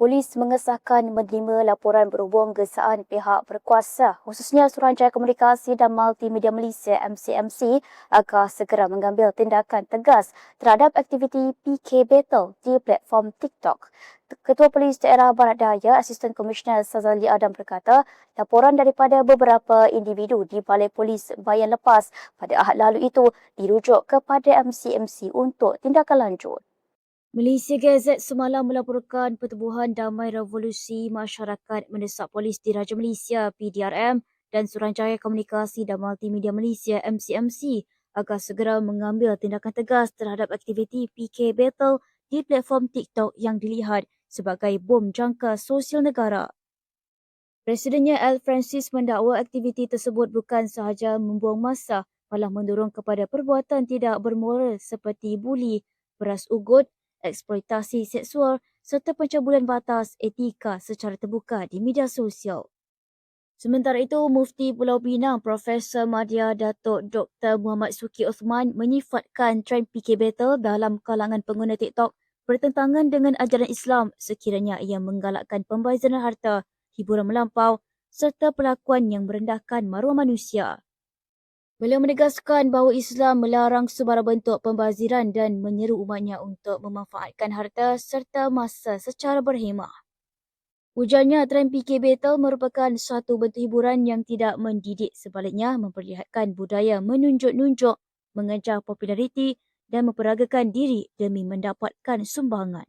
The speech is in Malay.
Polis mengesahkan menerima laporan berhubung gesaan pihak berkuasa khususnya Suruhanjaya Komunikasi dan Multimedia Malaysia MCMC agar segera mengambil tindakan tegas terhadap aktiviti PK Battle di platform TikTok. Ketua Polis Daerah Barat Daya, Asisten Komisioner Sazali Adam berkata, laporan daripada beberapa individu di Balai Polis Bayan Lepas pada Ahad lalu itu dirujuk kepada MCMC untuk tindakan lanjut. Malaysia Gazette semalam melaporkan Pertubuhan Damai Revolusi Masyarakat mendesak polis Diraja Malaysia PDRM dan Suruhanjaya Komunikasi dan Multimedia Malaysia MCMC agar segera mengambil tindakan tegas terhadap aktiviti PK Battle di platform TikTok yang dilihat sebagai bom jangka sosial negara. Presidennya Al Francis mendakwa aktiviti tersebut bukan sahaja membuang masa malah mendorong kepada perbuatan tidak bermoral seperti buli, beras ugut eksploitasi seksual serta pencabulan batas etika secara terbuka di media sosial. Sementara itu, Mufti Pulau Pinang Profesor Madya Datuk Dr. Muhammad Suki Osman menyifatkan trend PK Battle dalam kalangan pengguna TikTok bertentangan dengan ajaran Islam sekiranya ia menggalakkan pembaziran harta, hiburan melampau serta perlakuan yang merendahkan maruah manusia. Beliau menegaskan bahawa Islam melarang sebarang bentuk pembaziran dan menyeru umatnya untuk memanfaatkan harta serta masa secara berhemah. Ujarnya, trend PK Battle merupakan satu bentuk hiburan yang tidak mendidik sebaliknya memperlihatkan budaya menunjuk-nunjuk, mengejar populariti dan memperagakan diri demi mendapatkan sumbangan.